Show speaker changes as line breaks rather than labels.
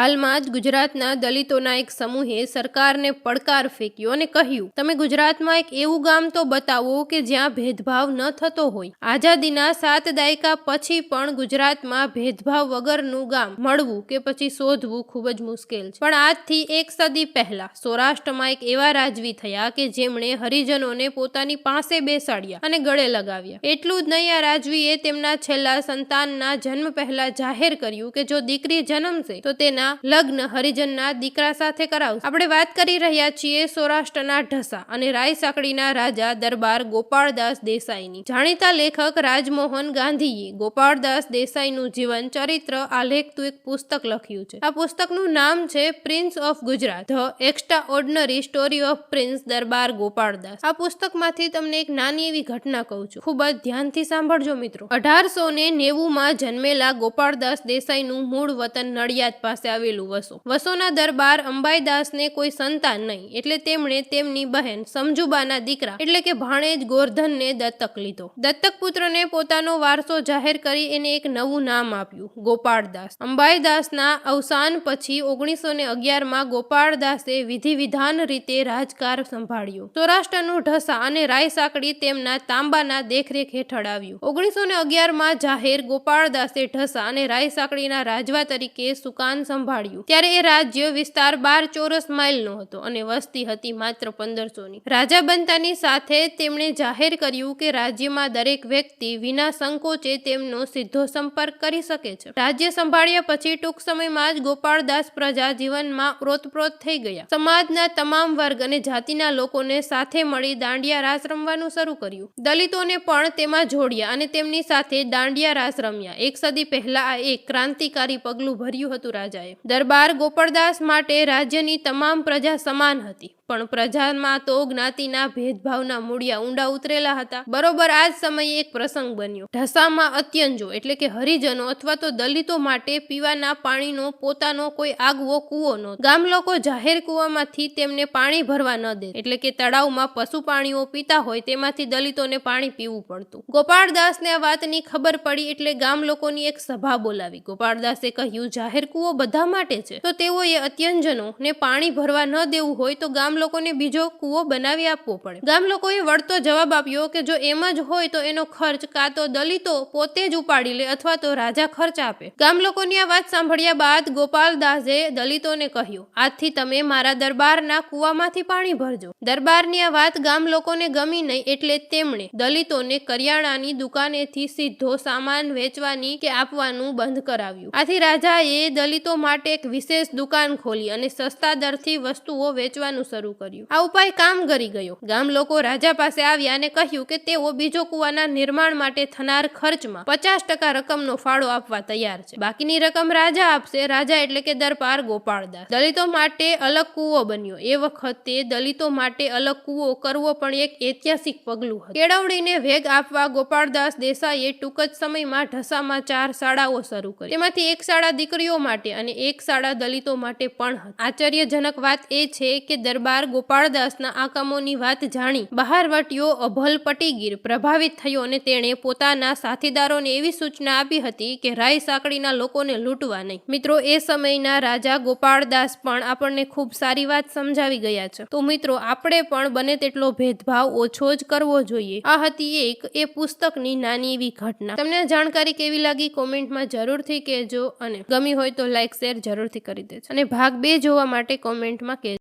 હાલમાં જ ગુજરાતના દલિતોના એક સમૂહે સરકારને પડકાર ફેંક્યો અને કહ્યું, તમે ગુજરાતમાં એક એવું ગામ તો બતાવો કે જ્યાં ભેદભાવ ન થતો હોય. આઝાદીના સાત દાયકા પછી પણ ગુજરાતમાં ભેદભાવ વગરનું ગામ મળવું કે પછી શોધવું ખૂબ જ મુશ્કેલ છે. પણ આજથી એક સદી પહેલા સૌરાષ્ટ્રમાં એક એવા રાજવી થયા કે જેમણે હરિજનોને પોતાની પાસે બેસાડ્યા અને ગળે લગાવ્યા. એટલું જ નહીં, આ રાજવીએ તેમના છેલ્લા સંતાનના જન્મ પહેલા જાહેર કર્યું કે જો દીકરી જન્મશે, તો તેના લગ્ન, હરિજનના દીકરા સાથે કરાવશે આપણે વાત કરી રહ્યા છીએ સૌરાષ્ટ્રના ઢસા અને રાયસાકડીના રાજા દરબાર ગોપાળદાસ દેસાઈની. જાણીતા લેખક રાજમોહન ગાંધીએ ગોપાળદાસ દેસાઈનું જીવન, ચરિત્ર આલેખતું એક પુસ્તક લખ્યું છે. આ પુસ્તકનું નામ છે prince of Gujarat, the extraordinary story of prince Darbar Gopaldas. આ પુસ્તકમાંથી તમને એક નાની એવી ઘટના કહું છું. ખૂબ જ ધ્યાનથી સાંભળજો મિત્રો. અઢારસો ને નેવું માં જન્મેલા ગોપાળદાસ દેસાઈનું મૂળ વતન નડિયાદ પાસે આવેલું વસો. વસોના દરબાર અંબાઈદાસને કોઈ સંતાન નહીં. એટલે તેમણે તેમની બહેન સમજુબાના દીકરા, એટલે કે ભાણેજ ગોરધનને દત્તક લીધો. દત્તક પુત્રને પોતાનો વારસો જાહેર કરી એને એક નવું નામ આપ્યું, ગોપાળદાસ. અંબાઈદાસના અવસાન પછી ઓગણીસો ને અગિયારમાં ગોપાળદાસે વિધિ વિધાન રીતે રાજકાર સંભાળ્યો. સૌરાષ્ટ્રનું ઢસા અને રાયસાકડી તેમના તાંબાના દેખરેખ હેઠળ આવ્યું. ઓગણીસો ને અગિયારમાં જાહેર ગોપાળદાસે ઢસા અને રાયસાકડીના રાજવા તરીકે સુકાન સંભાળ્યું ત્યારે એ રાજ્ય વિસ્તાર બાર ચોરસ માઇલનો હતો અને વસ્તી હતી માત્ર પંદરસોની. રાજા બનતાની સાથે તેમણે જાહેર કર્યું કે રાજ્યમાં દરેક વ્યક્તિ વિના સંકોચે તેમનો સીધો સંપર્ક કરી શકે છે. રાજ્ય સંભાળ્યા પછી ટૂંક સમયમાં જ ગોપાળદાસ પ્રજા જીવનમાં પ્રોતપ્રોત થઈ ગયા. સમાજના તમામ વર્ગ અને જાતિના લોકોને સાથે મળી દાંડિયા રાસ રમવાનું શરૂ કર્યું. દલિતોને પણ તેમાં જોડ્યા અને તેમની સાથે દાંડિયા રાસ રમ્યા. એક સદી પહેલા આ એક ક્રાંતિકારી પગલું ભર્યું હતું રાજાએ. દરબાર ગોપાળદાસ માટે રાજ્યની તમામ પ્રજા સમાન હતી. પણ પ્રજામાં તો જ્ઞાતિના ભેદભાવના મૂળિયા ઊંડા ઉતરેલા હતા. બરોબર આ જ સમયે એક પ્રસંગ બન્યો. ઢસામાં અત્યંજો, એટલે કે હરિજનો અથવા તો દલિતો માટે પીવાના પાણીનો પોતાનો કોઈ આગવો કૂવો નહોતો. ગામ લોકો જાહેર કૂવામાંથી તેમને પાણી ભરવા ન દે. એટલે કે તળાવમાં પશુ પાણીઓ પીતા હોય તેમાંથી દલિતોને પાણી પીવું પડતું. ગોપાળદાસને આ વાતની ખબર પડી એટલે ગામ લોકોની એક સભા બોલાવી. ગોપાળદાસે કહ્યું, જાહેર કૂવો બધા માટે છે. તો તેઓએ અત્યંજનો ને પાણી ભરવા ન દેવું હોય તો ગામ લોકોને બીજો કૂવો બનાવી આપવો પડે. ગામ લોકોએ વળતો જવાબ આપ્યો કે જો એમ જ હોય તો એનો ખર્ચ કાં તો દલિતો પોતે જ ઉપાડી લે અથવા તો રાજા ખર્ચ આપે. ગામ લોકોની આ વાત સાંભળ્યા બાદ ગોપાલદાસે દલિતોને કહ્યું, આજથી તમે મારા દરબારના કૂવામાંથી પાણી ભરજો. દરબારની આ વાત ગામ લોકોને ગમી નહીં એટલે તેમણે દલિતોને કરિયાણાની દુકાનેથી સીધો સામાન વેચવાની કે આપવાનું બંધ કરાવ્યું. આથી રાજાએ દલિતો માટે એક વિશેષ દુકાન ખોલી અને સસ્તા દરથી વસ્તુઓ વેચવાનું શરૂ કર્યું. આ ઉપાય કામ કરી ગયો. ગામ લોકો રાજા પાસે આવ્યા અને કહ્યું કે તેઓ બીજો કૂવાના નિર્માણ માટે થનાર ખર્ચમાં પચાસ ટકા રકમનો ફાળો આપવા તૈયાર છે. બાકીની રકમ રાજા આપશે. રાજા એટલે કે દરબાર ગોપાળદાસ. દલિતો માટે અલગ કૂવો બન્યો. એ વખતે દલિતો માટે અલગ કૂવો કરવો પણ એક ઐતિહાસિક પગલું હતું. કેળવણીને વેગ આપવા ગોપાળદાસ દેસાઈએ ટૂંક જ સમયમાં ઢસામાં ચાર શાળાઓ શરૂ કરી. તેમાંથી એક શાળા દીકરીઓ માટે અને એક શાળા દલિતો માટે પણ હતી. આશ્ચર્યજનક વાત એ છે કે દરબાર ગોપાળદાસના આ કામોની વાત જાણી બહારવટીયો અભલ પટીગીર પ્રભાવિત થયો અને તેણે પોતાના સાથીદારોને એવી સૂચના આપી હતી કે રાય સાંકળીના લોકોને લૂંટવા નહીં. મિત્રો, એ સમયના રાજા ગોપાળદાસ પણ આપણને ખૂબ સારી વાત સમજાવી ગયા છે. તો મિત્રો, આપણે પણ બને તેટલો ભેદભાવ ઓછો જ કરવો જોઈએ. આ હતી એક, એ પુસ્તકની નાની એવી ઘટના. તમને જાણકારી કેવી લાગી? કોમેન્ટમાં જરૂરથી કહેજો અને ગમી હોય તો લાઈક, શેર જરૂરથી કરી દેજો. અને ભાગ બે જોવા માટે કોમેન્ટમાં કહેજો.